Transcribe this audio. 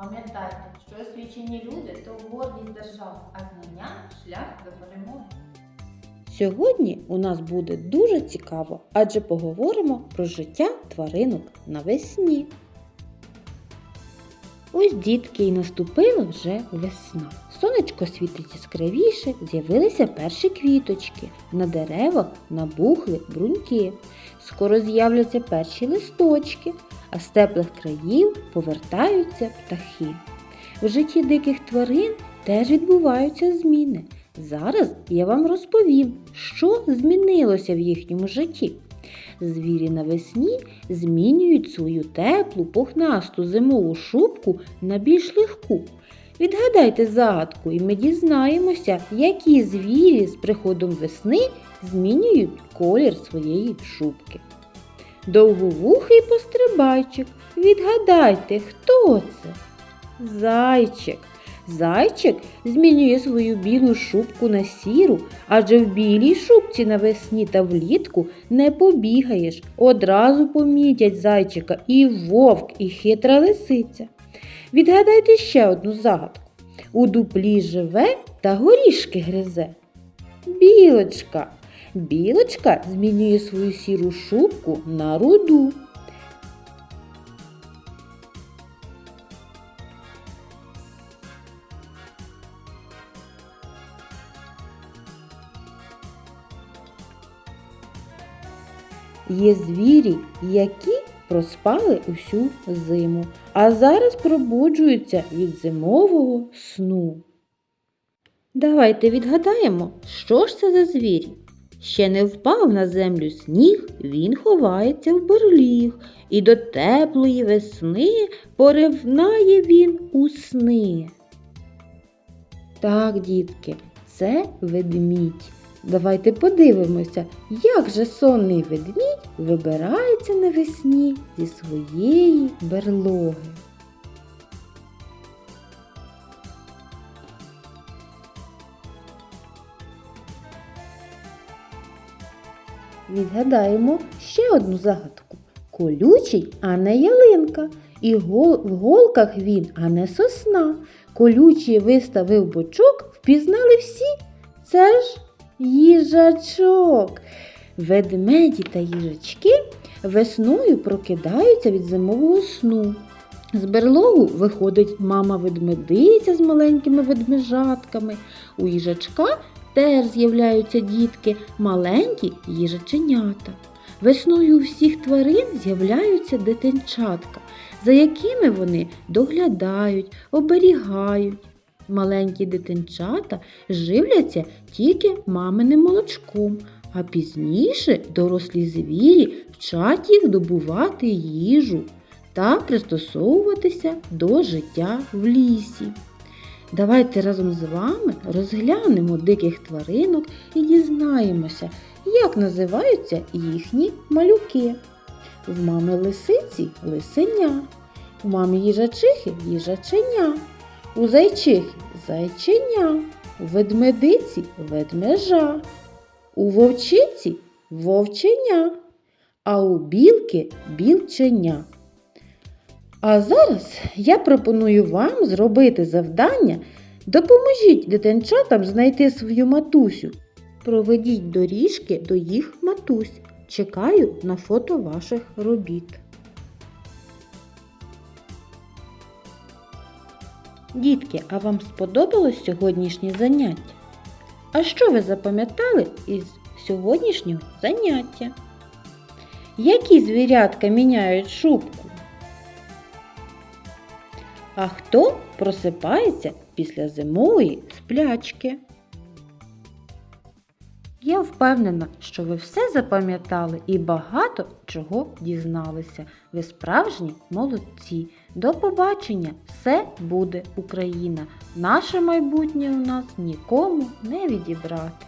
Пам'ятайте, що освічені люди то гордість держави, а знання шлях до перемоги. Сьогодні у нас буде дуже цікаво, адже поговоримо про життя тваринок навесні. Ось дітки і наступила вже весна. Сонечко світить яскравіше, з'явилися перші квіточки. На деревах набухли бруньки. Скоро з'являться перші листочки, а з теплих країв повертаються птахи. В житті диких тварин теж відбуваються зміни. Зараз я вам розповім, що змінилося в їхньому житті. Звірі навесні змінюють свою теплу, пухнасту зимову шубку на більш легку. Відгадайте загадку, і ми дізнаємося, які звірі з приходом весни змінюють колір своєї шубки. Довговухий пострибайчик. Відгадайте, хто це? Зайчик. Зайчик змінює свою білу шубку на сіру, адже в білій шубці навесні та влітку не побігаєш. Одразу помітять зайчика і вовк, і хитра лисиця. Відгадайте ще одну загадку. У дуплі живе та горішки гризе. Білочка. Білочка змінює свою сіру шубку на руду. Є звірі, які проспали усю зиму, а зараз пробуджуються від зимового сну. Давайте відгадаємо, що ж це за звір. Ще не впав на землю сніг, він ховається в берліг, і до теплої весни поревнає він у сни. Так, дітки, це ведмідь. Давайте подивимося, як же сонний ведмідь вибирається навесні зі своєї берлоги. Відгадаємо ще одну загадку. Колючий, а не ялинка, і гол- в голках він, а не сосна. Колючий виставив бочок, впізнали всі. Це ж їжачок. Ведмеді та їжачки весною прокидаються від зимового сну. З берлогу виходить мама ведмедиця з маленькими ведмежатками. У їжачка теж з'являються дітки, маленькі їжаченята. Весною у всіх тварин з'являються дитинчатка, за якими вони доглядають, оберігають. Маленькі дитинчата живляться тільки маминим молочком, а пізніше дорослі звірі вчать їх добувати їжу та пристосовуватися до життя в лісі. Давайте разом з вами розглянемо диких тваринок і дізнаємося, як називаються їхні малюки. В мами лисиці лисеня, у мами їжачихи їжаченя, у зайчихи зайченя, у ведмедиці ведмежа, у вовчиці вовченя, а у білки білченя. А зараз я пропоную вам зробити завдання. Допоможіть дитинчатам знайти свою матусю. Проведіть доріжки до їх матусь. Чекаю на фото ваших робіт. Дітки, а вам сподобалось сьогоднішнє заняття? А що ви запам'ятали із сьогоднішнього заняття? Які звірятка міняють шубку? А хто просипається після зимової сплячки? Я впевнена, що ви все запам'ятали і багато чого дізналися. Ви справжні молодці. До побачення! Все буде Україна! Наше майбутнє у нас нікому не відібрати.